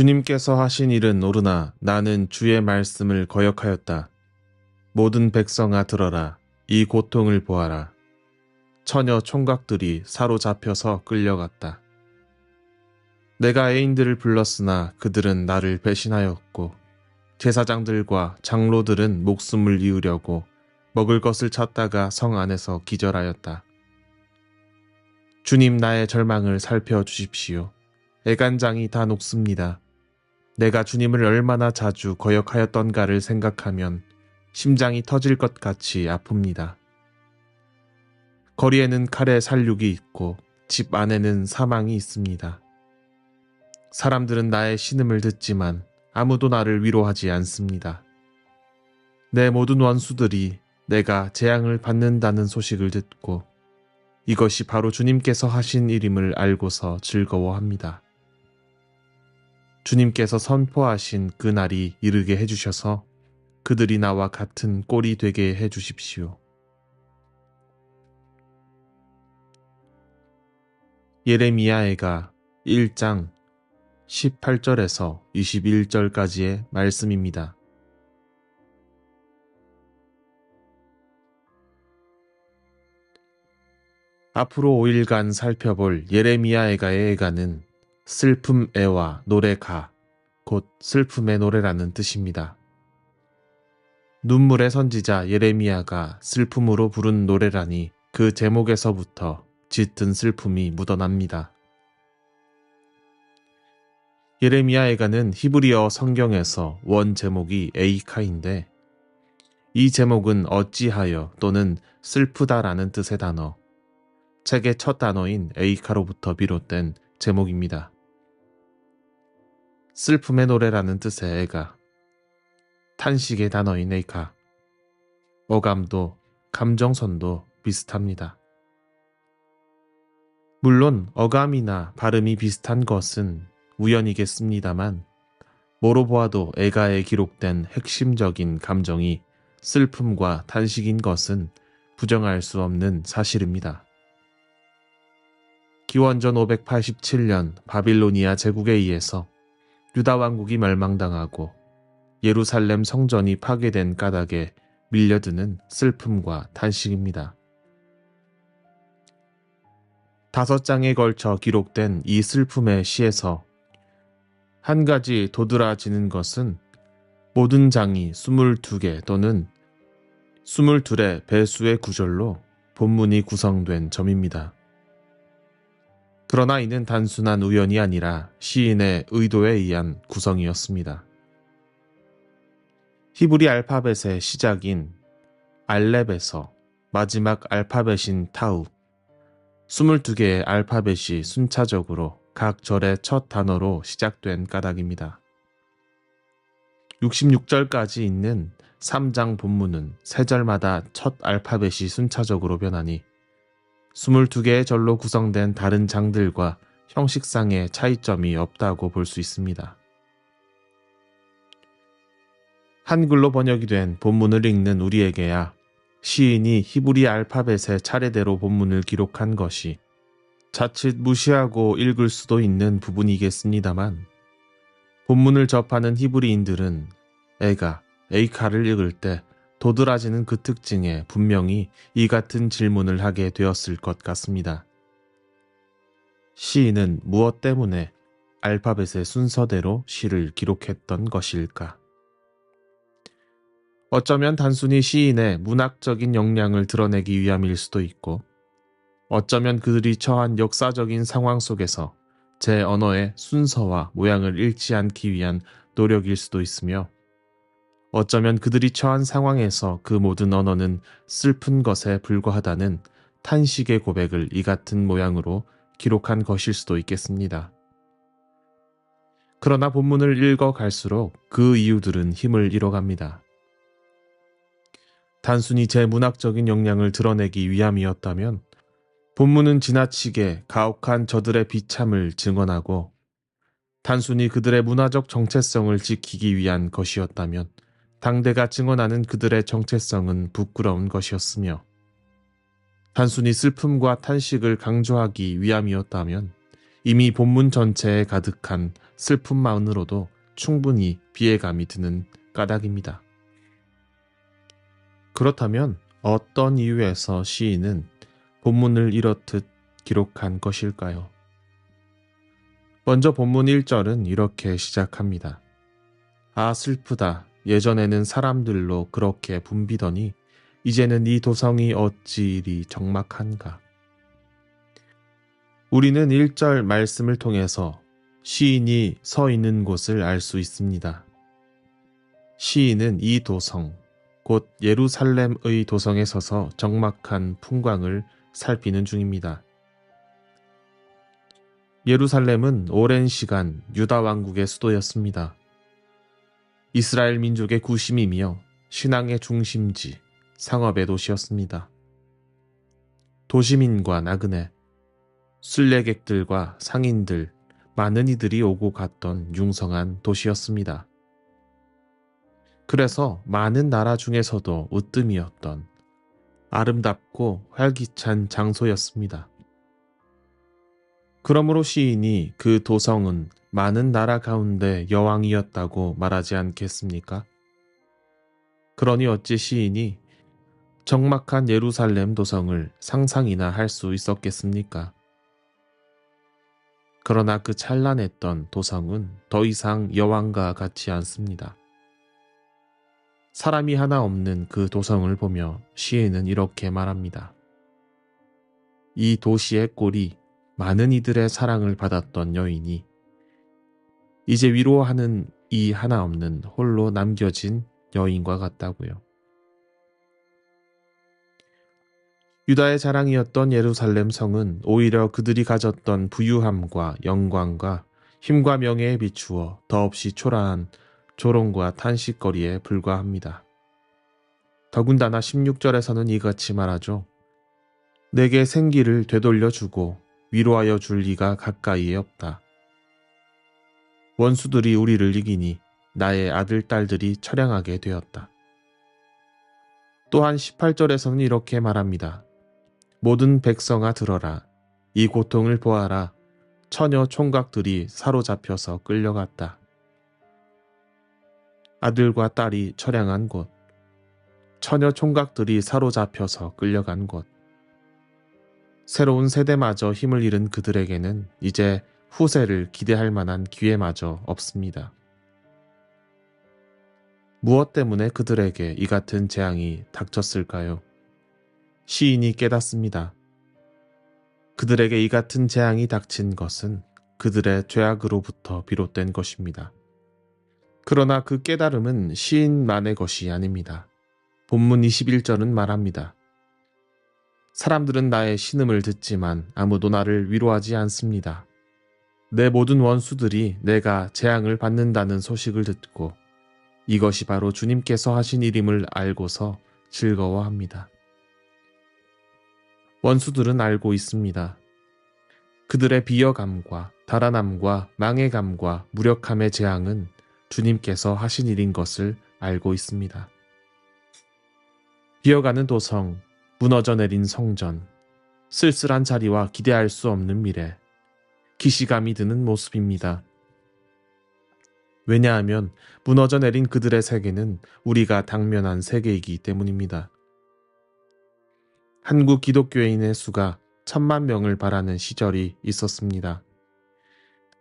주님께서 하신 일은 옳으나 나는 주의 말씀을 거역하였다. 모든 백성아 들어라. 이 고통을 보아라. 처녀 총각들이 사로잡혀서 끌려갔다. 내가 애인들을 불렀으나 그들은 나를 배신하였고 제사장들과 장로들은 목숨을 이으려고 먹을 것을 찾다가 성 안에서 기절하였다. 주님 나의 절망을 살펴 주십시오. 애간장이 다 녹습니다. 내가 주님을 얼마나 자주 거역하였던가를 생각하면 심장이 터질 것 같이 아픕니다. 거리에는 칼의 살육이 있고 집 안에는 사망이 있습니다. 사람들은 나의 신음을 듣지만 아무도 나를 위로하지 않습니다. 내 모든 원수들이 내가 재앙을 받는다는 소식을 듣고 이것이 바로 주님께서 하신 일임을 알고서 즐거워합니다. 주님께서 선포하신 그 날이 이르게 해주셔서 그들이 나와 같은 꼴이 되게 해주십시오. 예레미야애가 1장 18절에서 21절까지의 말씀입니다. 앞으로 5일간 살펴볼 예레미야 애가의 애가는 슬픔 애와 노래가 곧 슬픔의 노래라는 뜻입니다. 눈물의 선지자 예레미야가 슬픔으로 부른 노래라니 그 제목에서부터 짙은 슬픔이 묻어납니다. 예레미야에가는 히브리어 성경에서 원 제목이 에이카인데 이 제목은 어찌하여 또는 슬프다라는 뜻의 단어, 책의 첫 단어인 에이카로부터 비롯된 제목입니다. 슬픔의 노래라는 뜻의 애가, 탄식의 단어인 에이카, 어감도 감정선도 비슷합니다. 물론 어감이나 발음이 비슷한 것은 우연이겠습니다만 뭐로 보아도 애가에 기록된 핵심적인 감정이 슬픔과 탄식인 것은 부정할 수 없는 사실입니다. 기원전 587년 바빌로니아 제국에 의해서 유다 왕국이 멸망당하고 예루살렘 성전이 파괴된 까닭에 밀려드는 슬픔과 탄식입니다. 다섯 장에 걸쳐 기록된 이 슬픔의 시에서 한 가지 도드라지는 것은 모든 장이 22개 또는 22의 배수의 구절로 본문이 구성된 점입니다. 그러나 이는 단순한 우연이 아니라 시인의 의도에 의한 구성이었습니다. 히브리 알파벳의 시작인 알렙에서 마지막 알파벳인 타우, 22개의 알파벳이 순차적으로 각 절의 첫 단어로 시작된 까닭입니다. 66절까지 있는 3장 본문은 세 절마다 첫 알파벳이 순차적으로 변하니 22개의 절로 구성된 다른 장들과 형식상의 차이점이 없다고 볼 수 있습니다. 한글로 번역이 된 본문을 읽는 우리에게야 시인이 히브리 알파벳의 차례대로 본문을 기록한 것이 자칫 무시하고 읽을 수도 있는 부분이겠습니다만 본문을 접하는 히브리인들은 애가 에이카를 읽을 때 도드라지는 그 특징에 분명히 이 같은 질문을 하게 되었을 것 같습니다. 시인은 무엇 때문에 알파벳의 순서대로 시를 기록했던 것일까? 어쩌면 단순히 시인의 문학적인 역량을 드러내기 위함일 수도 있고, 어쩌면 그들이 처한 역사적인 상황 속에서 제 언어의 순서와 모양을 잃지 않기 위한 노력일 수도 있으며, 어쩌면 그들이 처한 상황에서 그 모든 언어는 슬픈 것에 불과하다는 탄식의 고백을 이 같은 모양으로 기록한 것일 수도 있겠습니다. 그러나 본문을 읽어 갈수록 그 이유들은 힘을 잃어갑니다. 단순히 제 문학적인 역량을 드러내기 위함이었다면 본문은 지나치게 가혹한 저들의 비참을 증언하고 단순히 그들의 문화적 정체성을 지키기 위한 것이었다면 당대가 증언하는 그들의 정체성은 부끄러운 것이었으며 단순히 슬픔과 탄식을 강조하기 위함이었다면 이미 본문 전체에 가득한 슬픔만으로도 충분히 비애감이 드는 까닭입니다. 그렇다면 어떤 이유에서 시인은 본문을 이렇듯 기록한 것일까요? 먼저 본문 1절은 이렇게 시작합니다. 아, 슬프다. 예전에는 사람들로 그렇게 붐비더니 이제는 이 도성이 어찌 이리 적막한가. 우리는 1절 말씀을 통해서 시인이 서 있는 곳을 알 수 있습니다. 시인은 이 도성, 곧 예루살렘의 도성에 서서 적막한 풍광을 살피는 중입니다. 예루살렘은 오랜 시간 유다 왕국의 수도였습니다. 이스라엘 민족의 구심이며 신앙의 중심지, 상업의 도시였습니다. 도시민과 나그네, 순례객들과 상인들, 많은 이들이 오고 갔던 융성한 도시였습니다. 그래서 많은 나라 중에서도 으뜸이었던 아름답고 활기찬 장소였습니다. 그러므로 시인이 그 도성은 많은 나라 가운데 여왕이었다고 말하지 않겠습니까? 그러니 어찌 시인이 적막한 예루살렘 도성을 상상이나 할 수 있었겠습니까? 그러나 그 찬란했던 도성은 더 이상 여왕과 같지 않습니다. 사람이 하나 없는 그 도성을 보며 시인은 이렇게 말합니다. 이 도시의 꼴이 많은 이들의 사랑을 받았던 여인이 이제 위로하는 이 하나 없는 홀로 남겨진 여인과 같다고요. 유다의 자랑이었던 예루살렘 성은 오히려 그들이 가졌던 부유함과 영광과 힘과 명예에 비추어 더없이 초라한 조롱과 탄식거리에 불과합니다. 더군다나 16절에서는 이같이 말하죠. 내게 생기를 되돌려 주고 위로하여 줄 리가 가까이에 없다. 원수들이 우리를 이기니 나의 아들, 딸들이 처량하게 되었다. 또한 18절에서는 이렇게 말합니다. 모든 백성아 들어라. 이 고통을 보아라. 처녀 총각들이 사로잡혀서 끌려갔다. 아들과 딸이 처량한 곳. 처녀 총각들이 사로잡혀서 끌려간 곳. 새로운 세대마저 힘을 잃은 그들에게는 이제 후세를 기대할 만한 기회마저 없습니다. 무엇 때문에 그들에게 이 같은 재앙이 닥쳤을까요? 시인이 깨닫습니다. 그들에게 이 같은 재앙이 닥친 것은 그들의 죄악으로부터 비롯된 것입니다. 그러나 그 깨달음은 시인만의 것이 아닙니다. 본문 21절은 말합니다. 사람들은 나의 신음을 듣지만 아무도 나를 위로하지 않습니다. 내 모든 원수들이 내가 재앙을 받는다는 소식을 듣고 이것이 바로 주님께서 하신 일임을 알고서 즐거워합니다. 원수들은 알고 있습니다. 그들의 비어감과 달아남과 망해감과 무력함의 재앙은 주님께서 하신 일인 것을 알고 있습니다. 비어가는 도성, 무너져 내린 성전, 쓸쓸한 자리와 기대할 수 없는 미래, 기시감이 드는 모습입니다. 왜냐하면 무너져 내린 그들의 세계는 우리가 당면한 세계이기 때문입니다. 한국 기독교인의 수가 천만 명을 바라는 시절이 있었습니다.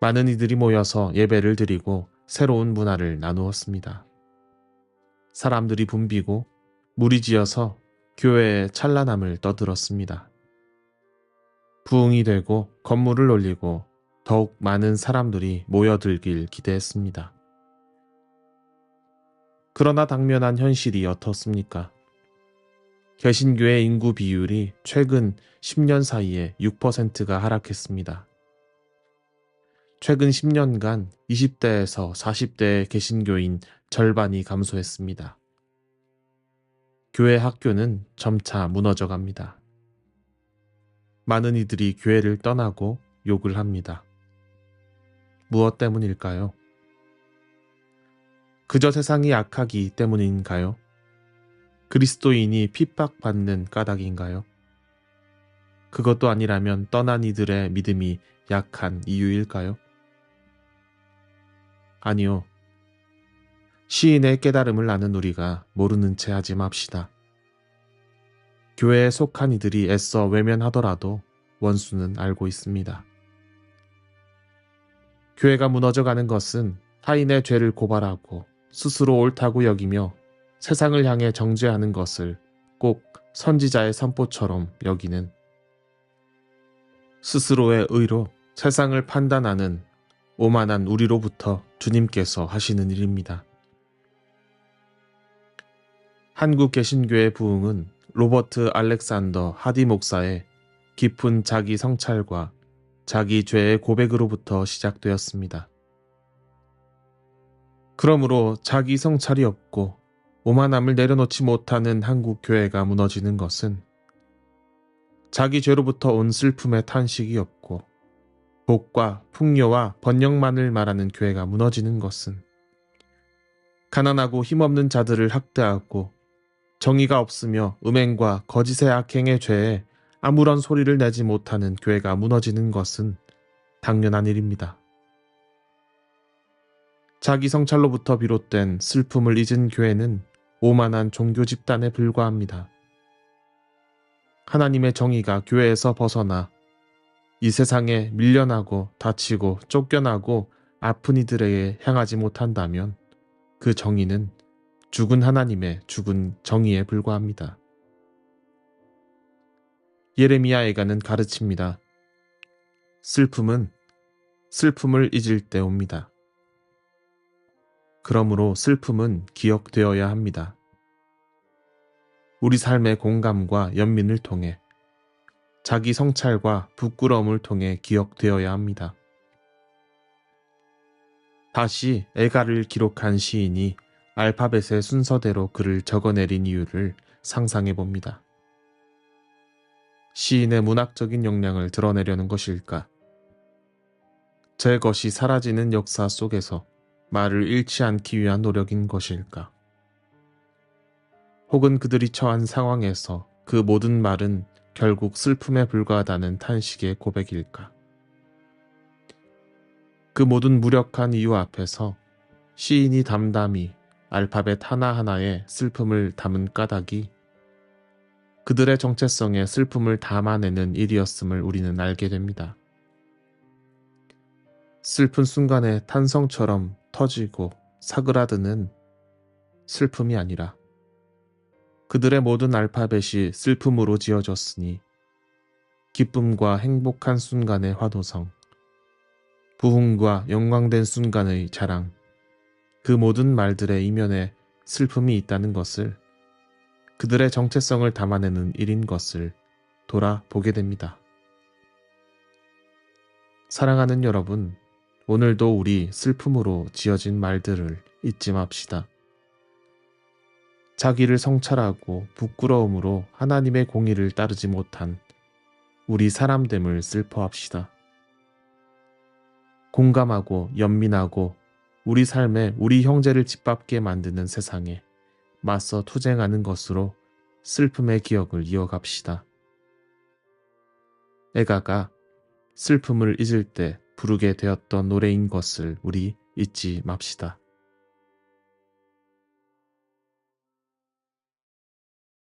많은 이들이 모여서 예배를 드리고 새로운 문화를 나누었습니다. 사람들이 붐비고 무리지어서 교회의 찬란함을 떠들었습니다. 부흥이 되고 건물을 올리고 더욱 많은 사람들이 모여들길 기대했습니다. 그러나 당면한 현실이 어떻습니까? 개신교의 인구 비율이 최근 10년 사이에 6%가 하락했습니다. 최근 10년간 20대에서 40대의 개신교인 절반이 감소했습니다. 교회 학교는 점차 무너져 갑니다. 많은 이들이 교회를 떠나고 욕을 합니다. 무엇 때문일까요? 그저 세상이 악하기 때문인가요? 그리스도인이 핍박받는 까닭인가요? 그것도 아니라면 떠난 이들의 믿음이 약한 이유일까요? 아니요. 시인의 깨달음을 아는 우리가 모르는 채 하지 맙시다. 교회에 속한 이들이 애써 외면하더라도 원수는 알고 있습니다. 교회가 무너져가는 것은 타인의 죄를 고발하고 스스로 옳다고 여기며 세상을 향해 정죄하는 것을 꼭 선지자의 선포처럼 여기는 스스로의 의로 세상을 판단하는 오만한 우리로부터 주님께서 하시는 일입니다. 한국 개신교의 부흥은 로버트 알렉산더 하디 목사의 깊은 자기 성찰과 자기 죄의 고백으로부터 시작되었습니다. 그러므로 자기 성찰이 없고 오만함을 내려놓지 못하는 한국 교회가 무너지는 것은 자기 죄로부터 온 슬픔의 탄식이 없고 복과 풍요와 번영만을 말하는 교회가 무너지는 것은 가난하고 힘없는 자들을 학대하고 정의가 없으며 음행과 거짓의 악행의 죄에 아무런 소리를 내지 못하는 교회가 무너지는 것은 당연한 일입니다. 자기 성찰로부터 비롯된 슬픔을 잊은 교회는 오만한 종교 집단에 불과합니다. 하나님의 정의가 교회에서 벗어나 이 세상에 밀려나고 다치고 쫓겨나고 아픈 이들에게 향하지 못한다면 그 정의는 죽은 하나님의 죽은 정의에 불과합니다. 예레미야 애가는 가르칩니다. 슬픔은 슬픔을 잊을 때 옵니다. 그러므로 슬픔은 기억되어야 합니다. 우리 삶의 공감과 연민을 통해 자기 성찰과 부끄러움을 통해 기억되어야 합니다. 다시 애가를 기록한 시인이 알파벳의 순서대로 글을 적어내린 이유를 상상해 봅니다. 시인의 문학적인 역량을 드러내려는 것일까? 제 것이 사라지는 역사 속에서 말을 잃지 않기 위한 노력인 것일까? 혹은 그들이 처한 상황에서 그 모든 말은 결국 슬픔에 불과하다는 탄식의 고백일까? 그 모든 무력한 이유 앞에서 시인이 담담히 알파벳 하나하나에 슬픔을 담은 까닭이 그들의 정체성에 슬픔을 담아내는 일이었음을 우리는 알게 됩니다. 슬픈 순간에 탄성처럼 터지고 사그라드는 슬픔이 아니라 그들의 모든 알파벳이 슬픔으로 지어졌으니 기쁨과 행복한 순간의 화도성, 부흥과 영광된 순간의 자랑, 그 모든 말들의 이면에 슬픔이 있다는 것을 그들의 정체성을 담아내는 일인 것을 돌아보게 됩니다. 사랑하는 여러분, 오늘도 우리 슬픔으로 지어진 말들을 잊지 맙시다. 자기를 성찰하고 부끄러움으로 하나님의 공의를 따르지 못한 우리 사람됨을 슬퍼합시다. 공감하고 연민하고 우리 삶에 우리 형제를 짓밟게 만드는 세상에 맞서 투쟁하는 것으로 슬픔의 기억을 이어갑시다. 애가가 슬픔을 잊을 때 부르게 되었던 노래인 것을 우리 잊지 맙시다.